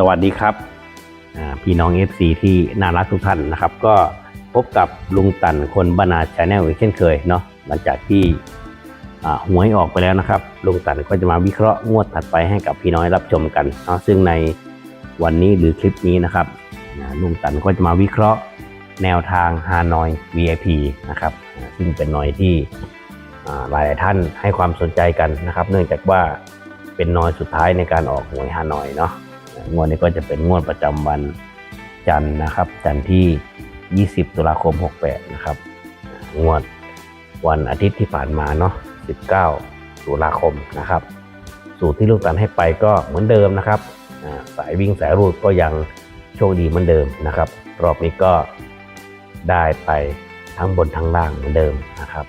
สวัสดีครับพี่น้อง FC ที่น่ารักทุกท่านนะครับ ก็พบกับลุงตันคนบรรณาชาแนลอีกเช่นเคยเนาะหลังจากที่หวยออกไปแล้วนะครับ ลุงตันก็จะมาวิเคราะห์งวดถัดไปให้กับพี่น้องรับชมกันเนาะซึ่งในวันนี้หรือคลิปนี้นะครับลุงตันก็จะมาวิเคราะห์แนวทางฮานอย VIP นะครับซึ่งเป็นหน่อยที่หลายท่านให้ความสนใจกันนะครับ เนื่องจากว่าเป็นนอยสุดท้ายในการออกหวยฮานอยเนาะ งวดนี้ก็จะเป็นงวดประจำวันจันทร์นะครับ จันทร์ที่ 20 ตุลาคม 68 นะครับ งวดวันอาทิตย์ที่ผ่านมาเนาะ 19 ตุลาคมนะครับ สูตรที่ลูกตันให้ไปก็เหมือนเดิมนะครับสายวิ่งสายรูดก็ยังโชคดีเหมือนเดิมนะครับ รอบนี้ก็ได้ไปทั้งบนทั้งล่างเหมือนเดิมนะครับ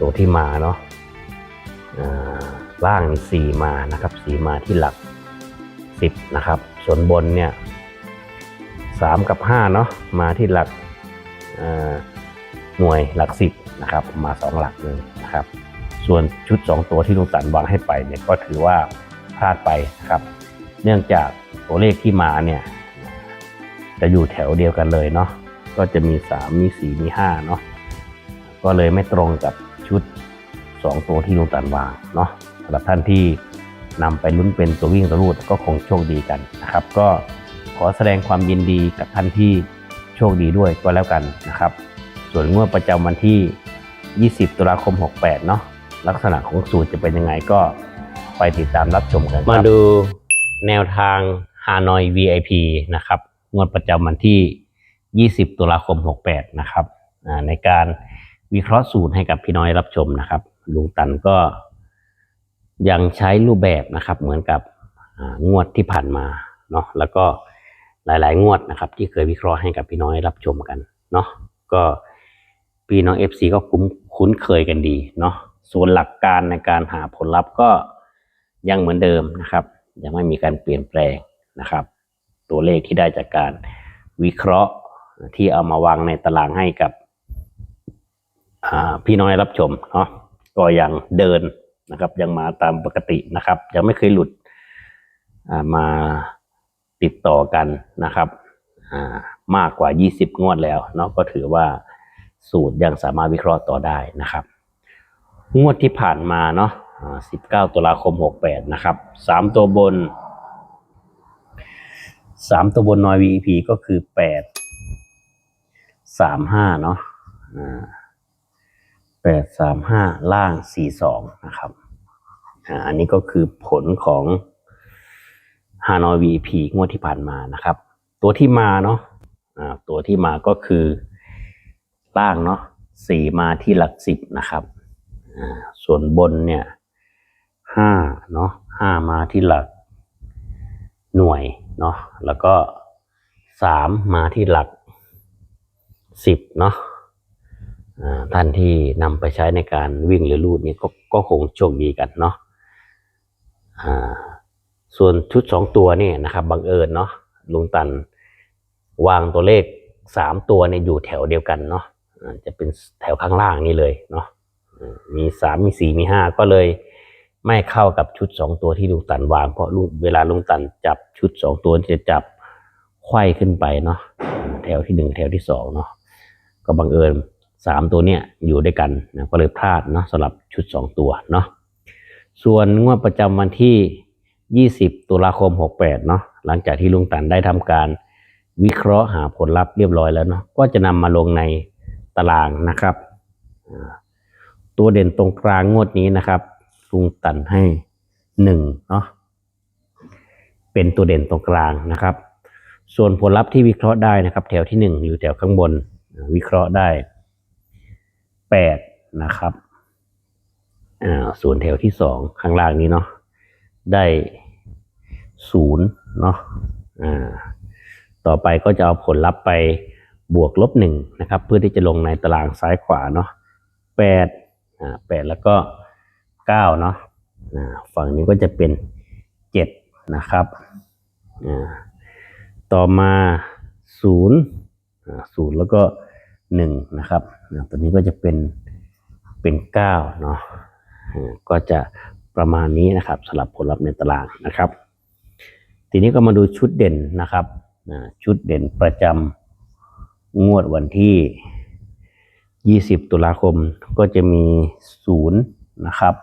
ตัวที่มาเนาะล่างสี่มานะครับสี่มาที่หลัก 10 นะครับ ส่วนบนเนี่ย3กับ5เนาะมาที่หลักหน่วยหลัก 10นะครับมา 2 หลักเลยนะครับ ส่วนชุด 2 ตัวที่ลุงตันวางให้ไปเนี่ยก็ถือว่าพลาดไปนะครับ เนื่องจากตัวเลขที่มาเนี่ยจะอยู่แถวเดียวกันเลยเนาะก็จะมี 3 มี 4 มี5เนาะก็เลยไม่ตรงกับชุด 2 ตัวที่ลุงตันวางเนาะสำหรับท่านที่ นำไปลุ้นเป็นตัววิ่งตัวรูดก็คงโชคดีกันนะครับ ก็ขอแสดงความยินดีกับท่านที่โชคดีด้วยก็แล้วกันนะครับ ส่วนงวดประจำวันที่ 20 ตุลาคม 68 เนาะลักษณะของสูตรจะเป็นยังไงก็ไปติดตามรับชมกันมาดูแนวทาง Hanoi VIP นะครับงวดประจำวันที่ 20 ตุลาคม 68 นะครับในการวิเคราะห์สูตรให้กับพี่น้อยรับชมนะครับลุงตันก็ ยังใช้รูปแบบนะครับ เหมือนกับงวดที่ผ่านมาเนาะแล้วก็หลายๆ งวดนะครับ ที่เคยวิเคราะห์ให้กับพี่น้อยรับชมกันเนาะก็พี่น้อง FC ก็คุ้นคุ้นเคยกันดีเนาะส่วนหลักการในการหาผลลัพธ์ก็ยังเหมือนเดิมนะครับ ยังไม่มีการเปลี่ยนแปลงนะครับ ตัวเลขที่ได้จากการวิเคราะห์ที่เอามาวางในตารางให้กับพี่น้อยรับชมเนาะก็ยังเดิน นะครับ ยังมาตามปกตินะครับ ยังไม่เคยหลุดมาติดต่อกันนะครับมากกว่า 20 งวดแล้วเนาะก็ถือว่าสูตรยังสามารถวิเคราะห์ต่อได้นะครับ งวดที่ผ่านมาเนาะ19ตุลาคม 68 นะครับ 3 ตัวบน 3 ตัวบนนอย VEP ก็คือ 8 35 เนาะ แปดสามห้าล่างสี่สองนะครับอันนี้ก็คือผลของฮานอย VP งวดที่ผ่านมานะครับ ตัวที่มาเนาะอ่าตัวที่มาก็คือล่างเนาะสี่มาที่หลักสิบนะครับอ่าส่วนบนเนี่ยห้าเนาะห้ามาที่หลักหน่วยเนาะแล้วก็สามมาที่หลักสิบเนาะ ท่านที่นำไปใช้ในการวิ่งหรือลูดนี่ก็ก็คงโชคดีกันเนาะส่วนชุดสองตัวนี่นะครับบังเอิญเนาะลุงตันวางตัวเลขสามตัวเนี่ยอยู่แถวเดียวกันเนาะจะเป็นแถวข้างล่างนี่เลยเนาะมีสามมีสี่มีห้าก็เลยไม่เข้ากับชุดสองตัวที่ลุงตันวาง เพราะลุงเวลาลุงตันจับชุดสองตัวจะจับไขว้ขึ้นไปเนาะแถวที่หนึ่งแถวที่สองเนาะก็บังเอิญ สามตัวเนี่ยอยู่ด้วยกันนะก็เลยพลาดเนาะสำหรับชุดสองตัวเนาะส่วนงวดประจำวันที่ 20 ตุลาคม 68เนาะหลังจากที่ลุงตันได้ทำการวิเคราะห์หาผลลัพธ์เรียบร้อยแล้วเนาะก็จะนำมาลงในตารางนะครับ ตัวเด่นตรงกลางงวดนี้นะครับลุงตันให้หนึ่งเนาะเป็นตัวเด่นตรงกลางนะครับ ส่วนผลลัพธ์ที่วิเคราะห์ได้นะครับ แถวที่หนึ่งอยู่แถวข้างบนวิเคราะห์ได้ แปดนะครับอ่าส่วนแถวที่สองข้างล่างนี้เนาะได้ศูนย์เนาะอ่าต่อไปก็จะเอาผลลัพธ์ไปบวกลบหนึ่งนะครับ เพื่อที่จะลงในตารางซ้ายขวาเนาะแปดอ่าแปดแล้วก็เก้าเนาะอ่าฝั่งนี้ก็จะเป็นเจ็ดนะครับอ่าต่อมาศูนย์อ่าศูนย์แล้วก็ หนึ่งนะครับตัวนี้ก็จะเป็นเป็นเก้าเนาะก็จะประมาณนี้นะครับสำหรับผลลัพธ์ในตารางนะครับ ทีนี้ก็มาดูชุดเด่นนะครับชุดเด่นประจำงวดวันที่ 20 ตุลาคมก็จะมี 0 นะครับ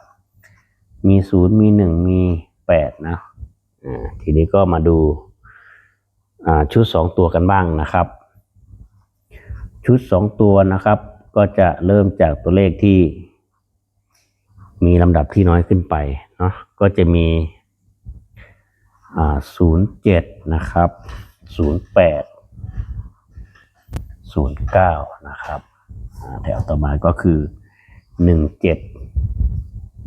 มี 0 มี 1 มี 8 นะทีนี้ก็มาดูชุด 2 ตัวกันบ้างนะครับ ชุด 2 ตัวนะครับ ก็จะเริ่มจากตัวเลขที่ มีลำดับที่น้อยขึ้นไปเนาะก็จะมีอ่าศูนย์เจ็ดนะครับศูนย์แปดศูนย์เก้านะครับแถวต่อมาก็คือหนึ่งเจ็ด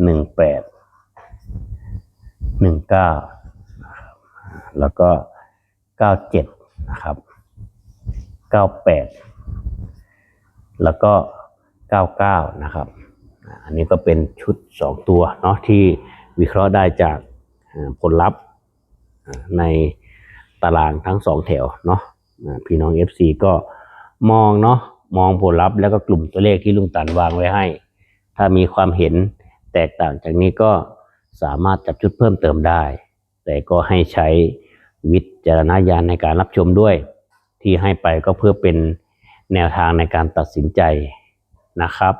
หนึ่งแปดหนึ่งเก้าแล้วก็เก้าเจ็ดนะครับเก้าแปด แล้วก็เก้าเก้านะครับ อันนี้ก็เป็นชุดสองตัวเนาะที่วิเคราะห์ได้จากผลลัพธ์ในตารางทั้งสองแถวเนาะพี่น้อง FC ก็มองเนาะมองผลลัพธ์แล้วก็กลุ่มตัวเลขที่ลุงตันวางไว้ให้ ถ้ามีความเห็นแตกต่างจากนี้ก็สามารถจับชุดเพิ่มเติมได้ แต่ก็ให้ใช้วิจารณญาณในการรับชมด้วย ที่ให้ไปก็เพื่อเป็น แนวทางในการตัดสินใจนะครับ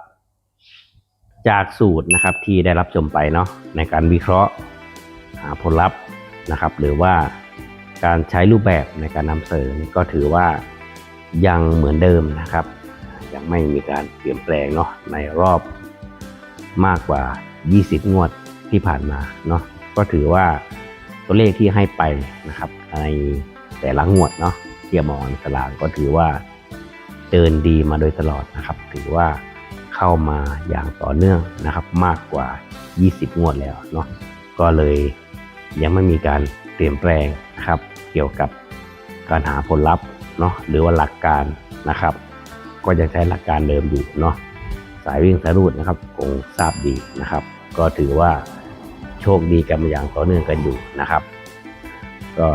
จากสูตรนะครับที่ได้รับชมไปเนาะในการวิเคราะห์หาผลลัพธ์นะครับ หรือว่าการใช้รูปแบบในการนำเสนอก็ถือว่ายังเหมือนเดิมนะครับ ยังไม่มีการเปลี่ยนแปลงเนาะในรอบมากกว่า 20 งวดที่ผ่านมาเนาะก็ถือว่าตัวเลขที่ให้ไปนะครับ ในแต่ละงวดเนาะเทียบมองสลากก็ถือว่า เดินดีมาโดยตลอดนะครับ ถือว่าเข้ามาอย่างต่อเนื่องนะครับ มากกว่า 20 งวดแล้วเนาะก็เลยยังไม่มีการเปลี่ยนแปลงนะครับ เกี่ยวกับการหาผลลัพธ์เนาะหรือว่าหลักการนะครับ ก็จะใช้หลักการเดิมอยู่เนาะสายวิ่งสายรูดนะครับคงทราบดีนะครับ ก็ถือว่าโชคดีกันมาอย่างต่อเนื่องกันอยู่นะครับ ก็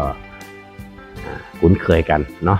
คุ้นเคยกันเนาะ